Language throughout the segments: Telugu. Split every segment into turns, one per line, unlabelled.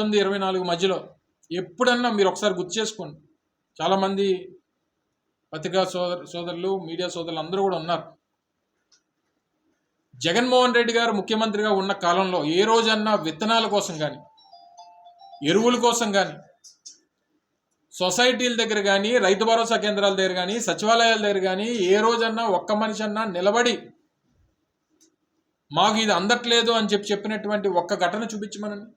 పంతొమ్మిది ఇరవై నాలుగు మధ్యలో ఎప్పుడన్నా మీరు ఒకసారి గుర్తు చేసుకోండి. చాలామంది పత్రికా సోదరు సోదరులు మీడియా సోదరులు అందరూ కూడా ఉన్నారు. జగన్మోహన్ రెడ్డి గారు ముఖ్యమంత్రిగా ఉన్న కాలంలో ఏ రోజన్నా విత్తనాల కోసం కానీ ఎరువుల కోసం కానీ సొసైటీల దగ్గర కానీ రైతు భరోసా కేంద్రాల దగ్గర కానీ సచివాలయాల దగ్గర కానీ ఏ రోజన్నా ఒక్క మనిషి అన్నా నిలబడి మాకు ఇది అందట్లేదు అని చెప్పి చెప్పినటువంటి ఒక్క ఘటన చూపించమనండి.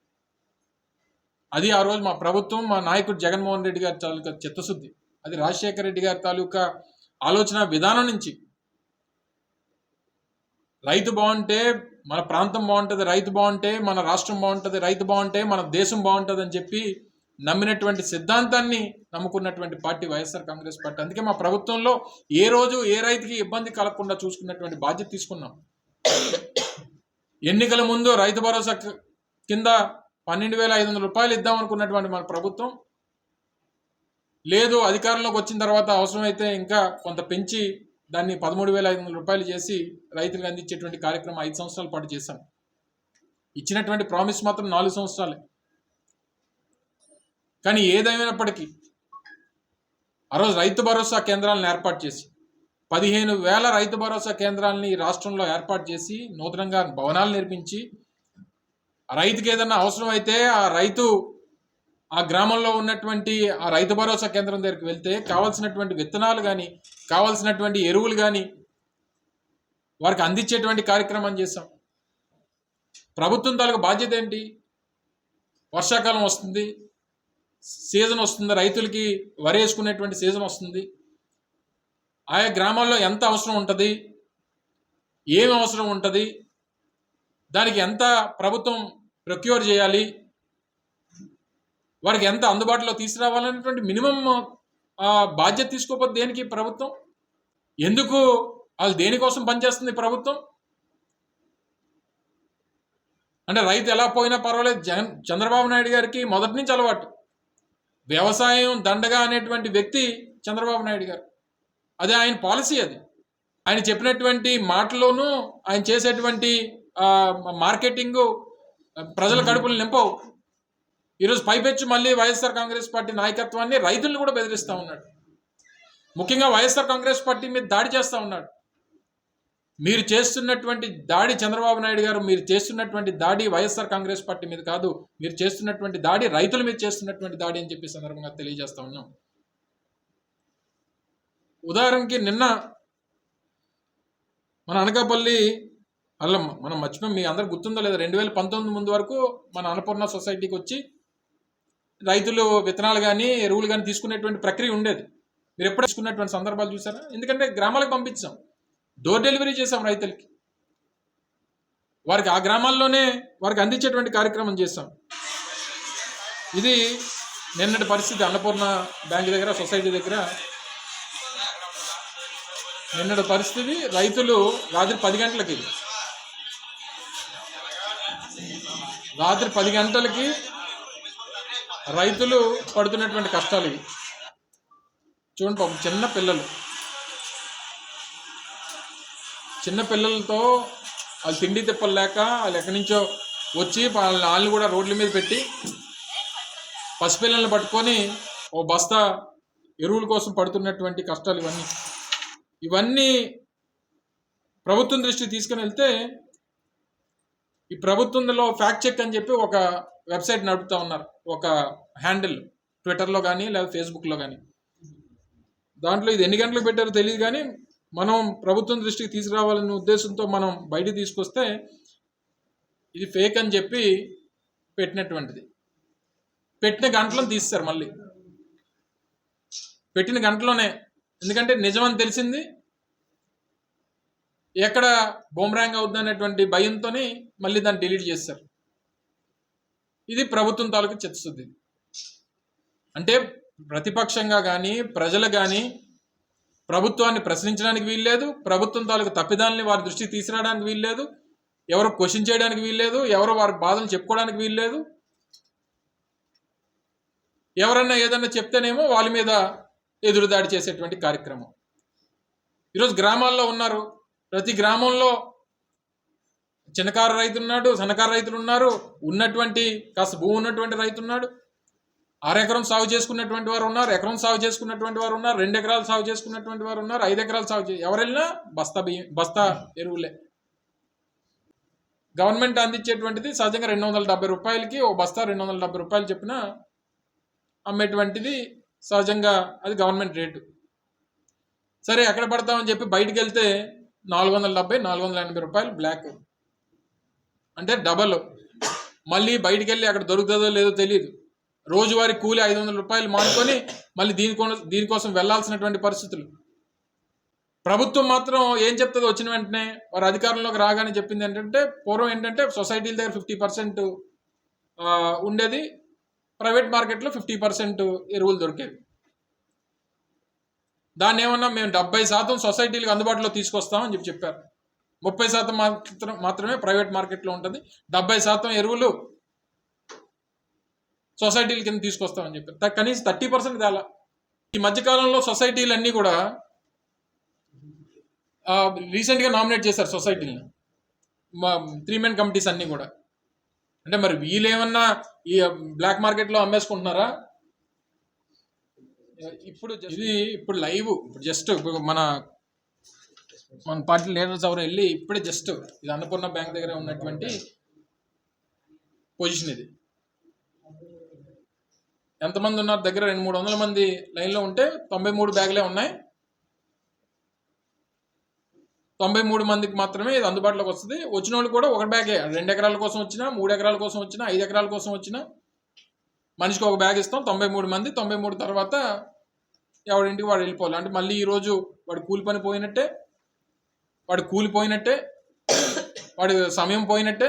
అది ఆ రోజు మా ప్రభుత్వం మా నాయకుడు జగన్మోహన్ రెడ్డి గారి తాలూకా చిత్తశుద్ధి. అది రాజశేఖర రెడ్డి గారి తాలూకా ఆలోచన విధానం నుంచి. రైతు బాగుంటే మన ప్రాంతం బాగుంటుంది రైతు బాగుంటే మన రాష్ట్రం బాగుంటుంది రైతు బాగుంటే మన దేశం బాగుంటుంది అని చెప్పి నమ్మినటువంటి సిద్ధాంతాన్ని నమ్ముకున్నటువంటి పార్టీ వైఎస్ఆర్ కాంగ్రెస్ పార్టీ. అందుకే మా ప్రభుత్వంలో ఏ రోజు ఏ రైతుకి ఇబ్బంది కలగకుండా చూసుకున్నటువంటి బాధ్యత తీసుకున్నాం. ఎన్నికల ముందు రైతు భరోసా కింద పన్నెండు వేల ఐదు వందల రూపాయలు ఇద్దాం అనుకున్నటువంటి మన ప్రభుత్వం. లేదు అధికారంలోకి వచ్చిన తర్వాత అవసరమైతే ఇంకా కొంత పెంచి దాన్ని పదమూడు వేల ఐదు వందల రూపాయలు చేసి రైతులకు అందించేటువంటి కార్యక్రమం ఐదు సంవత్సరాల పాటు చేశాం. ఇచ్చినటువంటి ప్రామిస్ మాత్రం నాలుగు సంవత్సరాలే. కానీ ఏదేమైనప్పటికీ ఆ రోజు రైతు భరోసా కేంద్రాలను ఏర్పాటు చేసి పదిహేను వేల రైతు భరోసా కేంద్రాలని రాష్ట్రంలో ఏర్పాటు చేసి నూతనంగా భవనాలు నిర్మించి రైతుకి ఏదన్నా అవసరం అయితే ఆ రైతు ఆ గ్రామంలో ఉన్నటువంటి ఆ రైతు భరోసా కేంద్రం దగ్గరికి వెళ్తే కావాల్సినటువంటి విత్తనాలు కానీ కావాల్సినటువంటి ఎరువులు కానీ వారికి అందించేటువంటి కార్యక్రమం చేశాం. ప్రభుత్వం తాలూకు బాధ్యత ఏంటి? వర్షాకాలం వస్తుంది సీజన్ వస్తుంది రైతులకి వరి వేసుకునేటువంటి సీజన్ వస్తుంది. ఆయా గ్రామాల్లో ఎంత అవసరం ఉంటుంది? ఏం అవసరం ఉంటుంది? దానికి ఎంత ప్రభుత్వం ప్రొక్యూర్ చేయాలి. వారికి ఎంత అందుబాటులో తీసుకురావాలనేటువంటి మినిమం బాధ్యత తీసుకోకపోతే దేనికి ప్రభుత్వం? ఎందుకు వాళ్ళు దేనికోసం పనిచేస్తుంది ప్రభుత్వం? అంటే రైతు ఎలా పోయినా పర్వాలేదు. జగన్ చంద్రబాబు నాయుడు గారికి మొదటి నుంచి అలవాటు. వ్యవసాయం దండగా అనేటువంటి వ్యక్తి చంద్రబాబు నాయుడు గారు. అదే ఆయన పాలసీ అది. ఆయన చెప్పినటువంటి మాటలోనూ ఆయన చేసేటువంటి మార్కెటింగు ప్రజల కడుపులు నింపవు. ఈరోజు పైపెచ్చు మళ్ళీ వైఎస్ఆర్ కాంగ్రెస్ పార్టీ నాయకత్వాన్ని రైతులను కూడా బెదిరిస్తూ ఉన్నాడు. ముఖ్యంగా వైఎస్ఆర్ కాంగ్రెస్ పార్టీ మీద దాడి చేస్తూ ఉన్నాడు. మీరు చేస్తున్నటువంటి దాడి చంద్రబాబు నాయుడు గారు మీరు చేస్తున్నటువంటి దాడి వైఎస్ఆర్ కాంగ్రెస్ పార్టీ మీద కాదు మీరు చేస్తున్నటువంటి దాడి రైతుల మీద చేస్తున్నటువంటి దాడి అని చెప్పి సందర్భంగా తెలియజేస్తా ఉన్నాం. ఉదాహరణకి నిన్న మన అనకాపల్లి అలా మనం మర్చిపోయాం. మీ అందరు గుర్తుందో లేదా రెండు వేల పంతొమ్మిది ముందు వరకు మన అన్నపూర్ణ సొసైటీకి వచ్చి రైతులు విత్తనాలు కానీ ఎరువులు కానీ తీసుకునేటువంటి ప్రక్రియ ఉండేది. మీరు ఎప్పుడు తీసుకున్నటువంటి సందర్భాలు చూసారా? ఎందుకంటే గ్రామాలకు పంపించాం. డోర్ డెలివరీ చేసాం రైతులకి. వారికి ఆ గ్రామాల్లోనే వారికి అందించేటువంటి కార్యక్రమం చేస్తాం ఇది నిన్నటి పరిస్థితి. అన్నపూర్ణ బ్యాంక్ దగ్గర సొసైటీ దగ్గర. నిన్నటి పరిస్థితి రైతులు రాత్రి పది గంటలకి రాత్రి పది గంటలకి రైతులు పడుతున్నటువంటి కష్టాలు ఇవి. చూడండి పాపం చిన్న పిల్లలు. చిన్న పిల్లలతో వాళ్ళు తిండి తిప్పలు లేక వాళ్ళు ఎక్కడి నుంచో వచ్చి వాళ్ళని వాళ్ళని కూడా రోడ్ల మీద పెట్టి పసిపిల్లల్ని పట్టుకొని ఓ బస్తా ఎరువుల కోసం పడుతున్నటువంటి కష్టాలు ఇవన్నీ. ఇవన్నీ ప్రభుత్వం దృష్టికి తీసుకుని వెళ్తే ఈ ప్రభుత్వంలో ఫ్యాక్ట్ చెక్ అని చెప్పి ఒక వెబ్సైట్ నడుపుతా ఉన్నారు. ఒక హ్యాండిల్ ట్విట్టర్లో కానీ లేదా ఫేస్బుక్లో కానీ దాంట్లో ఇది ఎన్ని గంటలకు పెట్టారో తెలియదు కానీ మనం ప్రభుత్వం దృష్టికి తీసుకురావాలనే ఉద్దేశంతో మనం బయట తీసుకొస్తే ఇది ఫేక్ అని చెప్పి పెట్టినటువంటిది. పెట్టిన గంటలను తీస్తారు మళ్ళీ. పెట్టిన గంటలోనే. ఎందుకంటే నిజమని తెలిసింది ఎక్కడ బొమ్రాంగ్ అవుద్దనేటువంటి భయంతోనే మళ్ళీ దాన్ని డిలీట్ చేస్తారు ఇది ప్రభుత్వం తాలూకు చిత్తశుద్ధి. అంటే ప్రతిపక్షంగా కానీ ప్రజలు కానీ ప్రభుత్వాన్ని ప్రశ్నించడానికి వీల్లేదు ప్రభుత్వం తాలూకు తప్పిదాలని వారి దృష్టికి తీసుకురావడానికి వీల్లేదు ఎవరు క్వశ్చన్ చేయడానికి వీల్లేదు ఎవరు వారి బాధలు చెప్పుకోవడానికి వీల్లేదు. ఎవరన్నా ఏదన్నా చెప్తేనేమో వాళ్ళ మీద ఎదురుదాడి చేసేటువంటి కార్యక్రమం. ఈరోజు గ్రామాల్లో ఉన్నారు ప్రతి గ్రామంలో చిన్నకారు రైతు ఉన్నాడు సన్నకారు రైతులు ఉన్నారు ఉన్నటువంటి కాస్త భూమి ఉన్నటువంటి రైతు ఉన్నాడు. ఆరు ఎకరం సాగు చేసుకున్నటువంటి వారు ఉన్నారు ఎకరం సాగు చేసుకున్నటువంటి వారు ఉన్నారు రెండు ఎకరాలు సాగు చేసుకున్నటువంటి వారు ఉన్నారు ఐదు ఎకరాలు సాగు చే ఎవరు వెళ్ళినా బస్తా బియ్యం బస్తా ఎరువులే. గవర్నమెంట్ అందించేటువంటిది సహజంగా రెండు వందల డెబ్బై రూపాయలకి ఓ బస్తా రెండు వందల డెబ్బై రూపాయలు చెప్పిన అమ్మేటువంటిది సహజంగా అది గవర్నమెంట్ రేటు. సరే ఎక్కడ పడతామని చెప్పి బయటికి వెళ్తే నాలుగు వందల డెబ్బై నాలుగు వందల ఎనభై రూపాయలు బ్లాక్ అంటే డబల్ మళ్ళీ బయటికి వెళ్ళి అక్కడ దొరుకుతుందో లేదో తెలియదు రోజువారీ కూలి ఐదు వందల రూపాయలు మానుకొని మళ్ళీ దీనికో దీనికోసం వెళ్ళాల్సినటువంటి పరిస్థితులు. ప్రభుత్వం మాత్రం ఏం చెప్తుందో వచ్చిన వెంటనే వారు అధికారంలోకి రాగానే చెప్పింది ఏంటంటే పూర్వం ఏంటంటే సొసైటీల దగ్గర ఫిఫ్టీ పర్సెంట్ ఉండేది. ప్రైవేట్ మార్కెట్లో ఫిఫ్టీ పర్సెంట్ ఎరువులు దొరికేవి దాన్ని ఏమన్నా మేము డెబ్బై శాతం సొసైటీలకు అందుబాటులో తీసుకొస్తామని చెప్పి చెప్పారు. ముప్పై శాతం మాత్రం మాత్రమే ప్రైవేట్ మార్కెట్లో ఉంటుంది. డెబ్బై శాతం ఎరువులు సొసైటీల కింద తీసుకొస్తామని చెప్పారు. కనీసం థర్టీ పర్సెంట్ తేలా. ఈ మధ్యకాలంలో సొసైటీలు అన్నీ కూడా రీసెంట్గా నామినేట్ చేశారు సొసైటీని మా త్రీ మెన్ కమిటీస్ అన్నీ కూడా. అంటే మరి వీళ్ళేమన్నా ఈ బ్లాక్ మార్కెట్లో అమ్మేసుకుంటున్నారా? ఇప్పుడు ఇది ఇప్పుడు లైవ్ ఇప్పుడు జస్ట్ మన మన పార్టీ లీడర్స్ ఎవరు వెళ్ళి ఇప్పుడే జస్ట్ ఇది అన్నపూర్ణ బ్యాంక్ దగ్గర ఉన్నటువంటి పొజిషన్ ఇది. ఎంతమంది ఉన్నారు దగ్గర? రెండు మూడు వందల మంది లైన్లో ఉంటే తొంభై మూడు బ్యాగులే ఉన్నాయి. తొంభై మూడు మందికి మాత్రమే ఇది అందుబాటులోకి వస్తుంది. వచ్చిన వాళ్ళు కూడా ఒక బ్యాగే రెండు ఎకరాల కోసం వచ్చినా మూడు ఎకరాల కోసం వచ్చినా ఐదు ఎకరాల కోసం వచ్చినా మనిషికి ఒక బ్యాగ్ ఇస్తాం. తొంభై మూడు మంది తొంభై మూడు తర్వాత ఎవడింటికి వాడు వెళ్ళిపోవాలి. అంటే మళ్ళీ ఈరోజు వాడు కూలి పని పోయినట్టే వాడు కూలిపోయినట్టే వాడి సమయం పోయినట్టే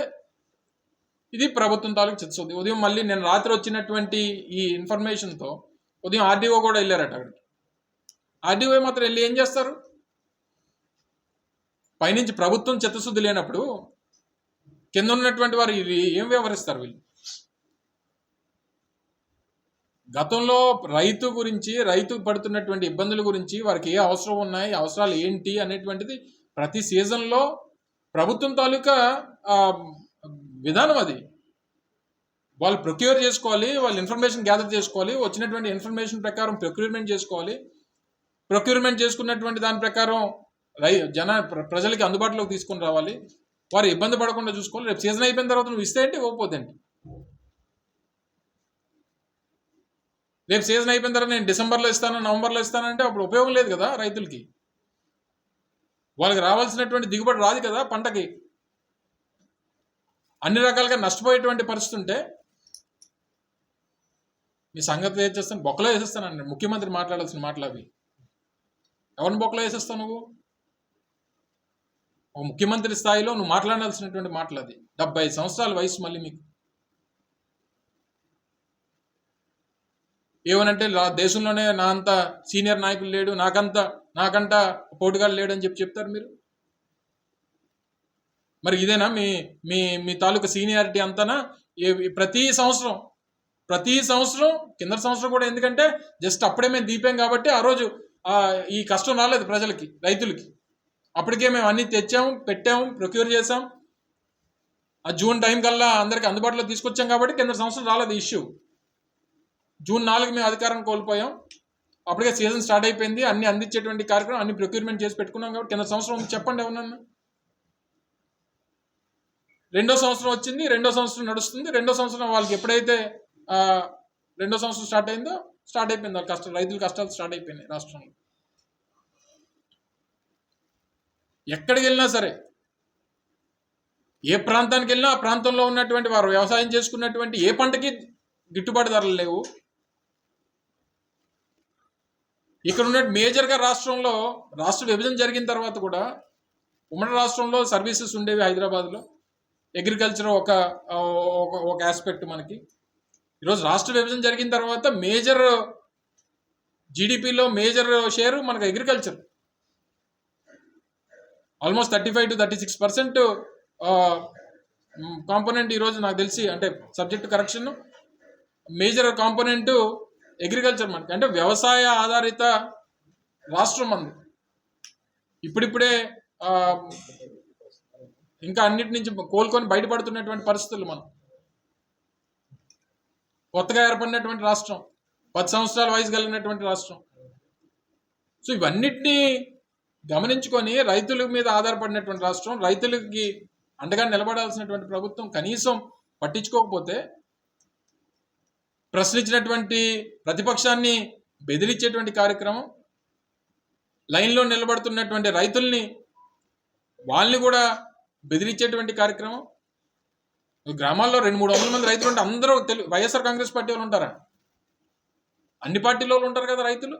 ఇది ప్రభుత్వం తాలూకు చిత్తశుద్ధి. ఉదయం మళ్ళీ నేను రాత్రి వచ్చినటువంటి ఈ ఇన్ఫర్మేషన్తో ఉదయం ఆర్డీఓ కూడా వెళ్ళారట అక్కడికి. ఆర్డీఓ మాత్రం వెళ్ళి ఏం చేస్తారు? పైనుంచి ప్రభుత్వం చిత్తశుద్ధి లేనప్పుడు కింద ఉన్నటువంటి వారు ఇది ఏం వ్యవహరిస్తారు వీళ్ళు? గతంలో రైతు గురించి రైతు పడుతున్నటువంటి ఇబ్బందుల గురించి వారికి ఏ అవసరం ఉన్నాయి అవసరాలు ఏంటి అనేటువంటిది ప్రతి సీజన్లో ప్రభుత్వం తాలూకా విధానం అది. వాళ్ళు ప్రొక్యూర్ చేసుకోవాలి వాళ్ళు ఇన్ఫర్మేషన్ గ్యాదర్ చేసుకోవాలి వచ్చినటువంటి ఇన్ఫర్మేషన్ ప్రకారం ప్రొక్యూర్మెంట్ చేసుకోవాలి. ప్రొక్యూర్మెంట్ చేసుకున్నటువంటి దాని ప్రకారం రై జన ప్ర- ప్రజలకి అందుబాటులోకి తీసుకొని రావాలి. వారు ఇబ్బంది పడకుండా చూసుకోవాలి. రేపు సీజన్ అయిపోయిన తర్వాత నువ్వు ఇస్తే ఏంటి? ఇవ్వకపోతే ఏంటి? రేపు సీజన్ అయిపోయిన తర్వాత నేను డిసెంబర్లో ఇస్తాను నవంబర్లో ఇస్తానంటే అప్పుడు ఉపయోగం లేదు కదా రైతులకి. వాళ్ళకి రావాల్సినటువంటి దిగుబడి రాదు కదా పంటకి. అన్ని రకాలుగా నష్టపోయేటువంటి పరిస్థితి ఉంటే మీ సంగతి ఏం చేస్తాను? బొక్కలో వేసేస్తానండి ముఖ్యమంత్రి మాట్లాడాల్సిన మాటలు అవి. ఎవరిని బొక్కలో వేసేస్తావు నువ్వు? ఒక ముఖ్యమంత్రి స్థాయిలో నువ్వు మాట్లాడాల్సినటువంటి మాటలు అది. డెబ్బై సంవత్సరాల వయసు మళ్ళీ మీకు. ఏమనంటే రా- దేశంలోనే నా అంత సీనియర్ నాయకులు లేడు నాకంత నాకంట పోటుగాలు లేడు అని చెప్పి చెప్తారు మీరు? మరి ఇదేనా? మీ మీ మీ తాలూకా సీనియారిటీ అంతానా? ప్రతి సంవత్సరం ప్రతి సంవత్సరం కింద సంవత్సరం కూడా ఎందుకంటే జస్ట్ అప్పుడే మేము దీపాం కాబట్టి ఆ రోజు ఈ కష్టం రాలేదు ప్రజలకి రైతులకి. అప్పటికే మేము అన్ని తెచ్చాము పెట్టాము ప్రొక్యూర్ చేసాం ఆ జూన్ టైం కల్లా అందరికి అందుబాటులో తీసుకొచ్చాం కాబట్టి కింద సంవత్సరం రాలేదు ఇష్యూ. జూన్ నాలుగు మేము అధికారం కోల్పోయాం. అప్పటికే సీజన్ స్టార్ట్ అయిపోయింది. అన్ని అందించేటువంటి కార్యక్రమం అన్ని ప్రొక్యూర్మెంట్ చేసి పెట్టుకున్నాం కాబట్టి కింద సంవత్సరం చెప్పండి ఎవరన్నా. రెండో సంవత్సరం వచ్చింది. రెండో సంవత్సరం నడుస్తుంది. రెండో సంవత్సరం వాళ్ళకి ఎప్పుడైతే రెండో సంవత్సరం స్టార్ట్ అయిందో స్టార్ట్ అయిపోయింది వాళ్ళ కష్టం రైతుల కష్టాలు స్టార్ట్ అయిపోయినాయి రాష్ట్రంలో. ఎక్కడికి వెళ్ళినా సరే ఏ ప్రాంతానికి వెళ్ళినా ఆ ప్రాంతంలో ఉన్నటువంటి వారు వ్యవసాయం చేసుకున్నటువంటి ఏ పంటకి గిట్టుబాటు ధరలు లేవు. ఇక్కడ ఉన్న మేజర్గా రాష్ట్రంలో రాష్ట్ర విభజన జరిగిన తర్వాత కూడా ఉమ్మడి రాష్ట్రంలో సర్వీసెస్ ఉండేవి హైదరాబాద్లో. అగ్రికల్చర్ ఒక ఒక- ఒక ఆస్పెక్ట్ మనకి. ఈరోజు రాష్ట్ర విభజన జరిగిన తర్వాత మేజర్ జీడిపిలో మేజర్ షేరు మనకు agriculture. Almost thirty five to thirty six percent component ఈరోజు నాకు తెలిసి అంటే subject correction major component agriculture మనకి అంటే వ్యవసాయ ఆధారిత రాష్ట్రం అంది. ఇప్పుడిప్పుడే ఇంకా అన్నిటి నుంచి కోలుకొని బయటపడుతున్నటువంటి పరిస్థితులు మనం. కొత్తగా ఏర్పడినటువంటి రాష్ట్రం పది సంవత్సరాల వయసు కలిగినటువంటి రాష్ట్రం. సో ఇవన్నిటినీ గమనించుకొని రైతుల మీద ఆధారపడినటువంటి రాష్ట్రం రైతులకి అండగా నిలబడాల్సినటువంటి ప్రభుత్వం కనీసం పట్టించుకోకపోతే ప్రశ్నించినటువంటి ప్రతిపక్షాన్ని బెదిరించేటువంటి కార్యక్రమం లైన్లో నిలబడుతున్నటువంటి రైతుల్ని వాళ్ళని కూడా బెదిరించేటువంటి కార్యక్రమం. గ్రామాల్లో రెండు మూడు వందల మంది రైతులు ఉంటే అందరూ తెలు వైఎస్ఆర్ కాంగ్రెస్ పార్టీ వాళ్ళు ఉంటారా? అన్ని పార్టీల వాళ్ళు ఉంటారు కదా రైతులు?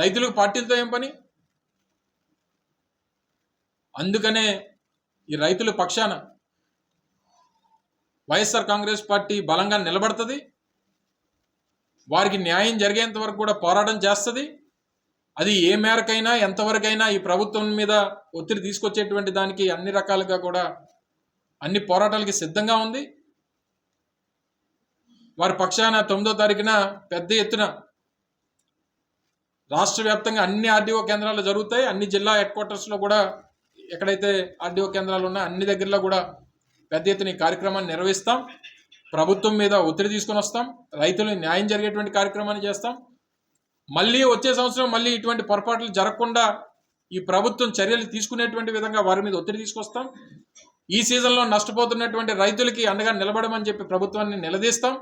రైతులకు పార్టీలతో ఏం పని? అందుకనే ఈ రైతుల పక్షాన వైఎస్ఆర్ కాంగ్రెస్ పార్టీ బలంగా నిలబడుతుంది. వారికి న్యాయం జరిగేంత వరకు కూడా పోరాటం చేస్తుంది. అది ఏ మేరకైనా ఎంతవరకైనా ఈ ప్రభుత్వం మీద ఒత్తిడి తీసుకొచ్చేటువంటి దానికి అన్ని రకాలుగా కూడా అన్ని పోరాటాలకి సిద్ధంగా ఉంది. వారి పక్షాన తొమ్మిదో తారీఖున పెద్ద ఎత్తున రాష్ట్ర వ్యాప్తంగా అన్ని ఆర్డీఓ కేంద్రాలు జరుగుతాయి. అన్ని జిల్లా హెడ్ క్వార్టర్స్లో కూడా ఎక్కడైతే ఆర్డీఓ కేంద్రాలు ఉన్నాయో అన్ని దగ్గరలో కూడా పెద్ద ఎత్తున ఈ కార్యక్రమాన్ని నిర్వహిస్తాం. ప్రభుత్వం మీద ఒత్తిడి తీసుకొని వస్తాం. రైతులు న్యాయం జరిగేటువంటి కార్యక్రమాన్ని చేస్తాం. మళ్ళీ వచ్చే సంవత్సరం మళ్ళీ ఇటువంటి పొరపాట్లు జరగకుండా ఈ ప్రభుత్వం చర్యలు తీసుకునేటువంటి విధంగా వారి మీద ఒత్తిడి తీసుకొస్తాం. ఈ సీజన్లో నష్టపోతున్నటువంటి రైతులకి అండగా నిలబడమని చెప్పి ప్రభుత్వాన్ని నిలదీస్తాం.